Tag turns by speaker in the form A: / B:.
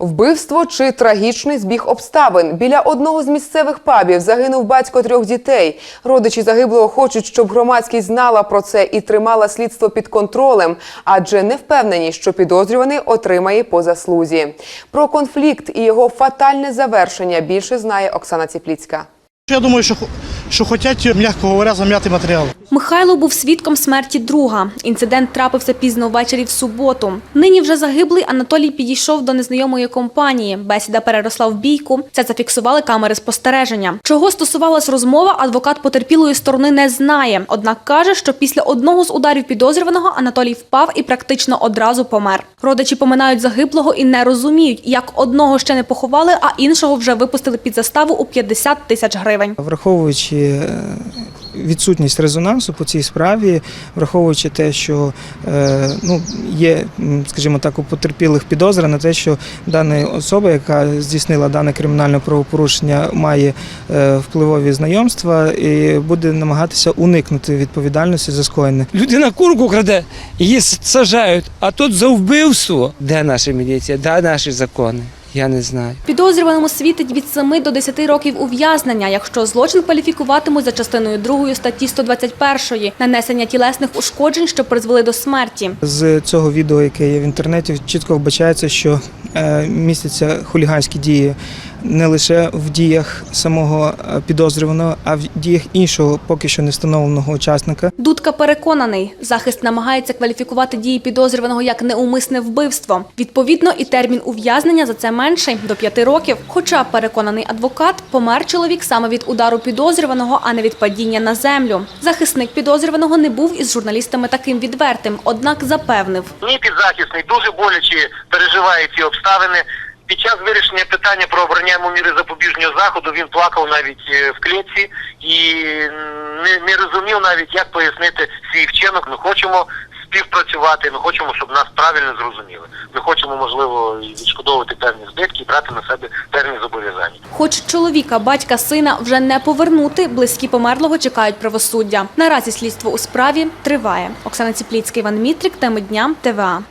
A: Вбивство чи трагічний збіг обставин біля одного з місцевих пабів загинув батько трьох дітей. Родичі загиблого хочуть, щоб громадськість знала про це і тримала слідство під контролем, адже не впевнені, що підозрюваний отримає по заслузі. Про конфлікт і його фатальне завершення більше знає Оксана Ціпліцька.
B: Я думаю, що, що хочуть, м'яко говоря, зам'яти матеріал.
C: Михайло був свідком смерті друга. Інцидент трапився пізно ввечері в суботу. Нині вже загиблий Анатолій підійшов до незнайомої компанії. Бесіда переросла в бійку. Це зафіксували камери спостереження. Чого стосувалась розмова, адвокат потерпілої сторони не знає. Однак каже, що після одного з ударів підозрюваного Анатолій впав і практично одразу помер. Родичі поминають загиблого і не розуміють, як одного ще не поховали, а іншого вже випустили під заставу у 50 тисяч гривень.
D: Враховуючи е, відсутність резонансу по цій справі, враховуючи те, що е, ну, є, скажімо так, у потерпілих підозра на те, що дана особа, яка здійснила дане кримінальне правопорушення, має е, впливові знайомства і буде намагатися уникнути відповідальності за скоєне.
E: Людина курку краде, її с- саджають, а тут за вбивство. Де наша міліція, де наші закони? Я не знаю.
C: Підозрюваному світить від 7 до 10 років ув'язнення, якщо злочин кваліфікуватимуть за частиною 2 статті 121 – нанесення тілесних ушкоджень, що призвели до смерті.
D: З цього відео, яке є в інтернеті, чітко вбачається, що е, містяться хуліганські дії не лише в діях самого е, підозрюваного, а в діях іншого, поки що не встановленого учасника.
C: Дудка переконаний, захист намагається кваліфікувати дії підозрюваного як неумисне вбивство. Відповідно, і термін ув'язнення за це менший – до 5 років. Хоча, переконаний адвокат, помер чоловік саме від удару підозрюваного, а не від падіння на землю. Захисник підозрюваного не був із журналістами таким відвертим, однак запевнив.
F: Мій підзахисний дуже боляче переживає ці обставини. Під час вирішення питання про обрання йому міри запобіжного заходу він плакав навіть е, в клітці і не, не розумів навіть, як пояснити свій вчинок. Ми хочемо співпрацювати, ми хочемо, щоб нас правильно зрозуміли. Ми хочемо, можливо, відшкодовувати певні збитки і брати на себе певні зобов'язання.
C: Хоч чоловіка, батька, сина вже не повернути, близькі померлого чекають правосуддя. Наразі слідство у справі триває. Оксана Ціпліцька, Іван Мітрик, теми дня, ТВА.